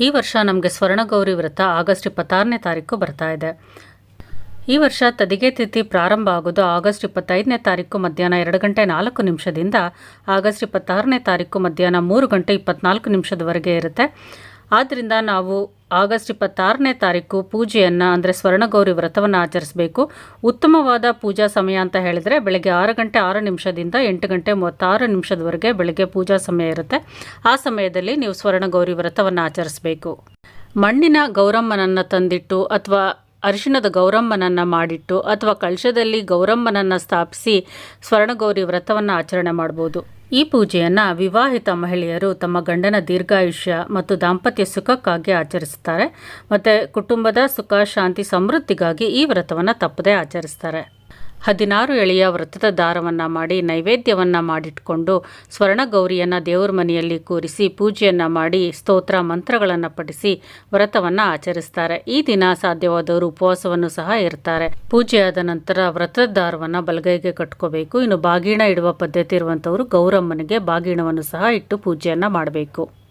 ಈ ವರ್ಷ ನಮಗೆ ಸ್ವರ್ಣಗೌರಿ ವ್ರತ ಆಗಸ್ಟ್ ಇಪ್ಪತ್ತಾರನೇ ತಾರೀಕು ಬರ್ತಾ ಇದೆ. ಈ ವರ್ಷ ತದಿಗೆ ತಿಥಿ ಪ್ರಾರಂಭ ಆಗೋದು ಆಗಸ್ಟ್ ಇಪ್ಪತ್ತೈದನೇ ತಾರೀಕು ಮಧ್ಯಾಹ್ನ ಎರಡು ಗಂಟೆ ನಾಲ್ಕು ನಿಮಿಷದಿಂದ ಆಗಸ್ಟ್ ಇಪ್ಪತ್ತಾರನೇ ತಾರೀಕು ಮಧ್ಯಾಹ್ನ ಮೂರು ಗಂಟೆ ಇಪ್ಪತ್ನಾಲ್ಕು ನಿಮಿಷದವರೆಗೆ ಇರುತ್ತೆ. ಆದ್ದರಿಂದ ನಾವು ಆಗಸ್ಟ್ ಇಪ್ಪತ್ತಾರನೇ ತಾರೀಕು ಪೂಜೆಯನ್ನು, ಅಂದರೆ ಸ್ವರ್ಣಗೌರಿ ವ್ರತವನ್ನು ಆಚರಿಸಬೇಕು. ಉತ್ತಮವಾದ ಪೂಜಾ ಸಮಯ ಅಂತ ಹೇಳಿದರೆ ಬೆಳಗ್ಗೆ ಆರು ಗಂಟೆ ಆರು ನಿಮಿಷದಿಂದ ಎಂಟು ಗಂಟೆ ಮೂವತ್ತಾರು ನಿಮಿಷದವರೆಗೆ ಬೆಳಗ್ಗೆ ಪೂಜಾ ಸಮಯ ಇರುತ್ತೆ. ಆ ಸಮಯದಲ್ಲಿ ನೀವು ಸ್ವರ್ಣಗೌರಿ ವ್ರತವನ್ನು ಆಚರಿಸಬೇಕು. ಮಣ್ಣಿನ ಗೌರಮ್ಮನನ್ನು ತಂದಿಟ್ಟು ಅಥವಾ ಅರಿಶಿಣದ ಗೌರಮ್ಮನನ್ನು ಮಾಡಿಟ್ಟು ಅಥವಾ ಕಳಶದಲ್ಲಿ ಗೌರಮ್ಮನನ್ನು ಸ್ಥಾಪಿಸಿ ಸ್ವರ್ಣಗೌರಿ ವ್ರತವನ್ನು ಆಚರಣೆ ಮಾಡ್ಬೋದು. ಈ ಪೂಜೆಯನ್ನು ವಿವಾಹಿತ ಮಹಿಳೆಯರು ತಮ್ಮ ಗಂಡನ ದೀರ್ಘಾಯುಷ್ಯ ಮತ್ತು ದಾಂಪತ್ಯ ಸುಖಕ್ಕಾಗಿ ಆಚರಿಸ್ತಾರೆ ಮತ್ತು ಕುಟುಂಬದ ಸುಖ, ಶಾಂತಿ, ಸಮೃದ್ಧಿಗಾಗಿ ಈ ವ್ರತವನ್ನು ತಪ್ಪದೇ ಆಚರಿಸ್ತಾರೆ. ಹದಿನಾರು ಎಳೆಯ ವ್ರತದ ದಾರವನ್ನು ಮಾಡಿ ನೈವೇದ್ಯವನ್ನು ಮಾಡಿಟ್ಕೊಂಡು ಸ್ವರ್ಣಗೌರಿಯನ್ನು ದೇವರ ಮನೆಯಲ್ಲಿ ಕೂರಿಸಿ ಪೂಜೆಯನ್ನು ಮಾಡಿ ಸ್ತೋತ್ರ ಮಂತ್ರಗಳನ್ನು ಪಠಿಸಿ ವ್ರತವನ್ನು ಆಚರಿಸ್ತಾರೆ. ಈ ದಿನ ಸಾಧ್ಯವಾದವರು ಉಪವಾಸವನ್ನು ಸಹ ಇರ್ತಾರೆ. ಪೂಜೆಯಾದ ನಂತರ ವ್ರತದ ದಾರವನ್ನು ಬಲಗೈಗೆ ಕಟ್ಕೋಬೇಕು. ಇನ್ನು ಬಾಗಿಣ ಇಡುವ ಪದ್ಧತಿ ಇರುವಂಥವರು ಗೌರಮ್ಮನಿಗೆ ಬಾಗಿಣವನ್ನು ಸಹ ಇಟ್ಟು ಪೂಜೆಯನ್ನು ಮಾಡಬೇಕು.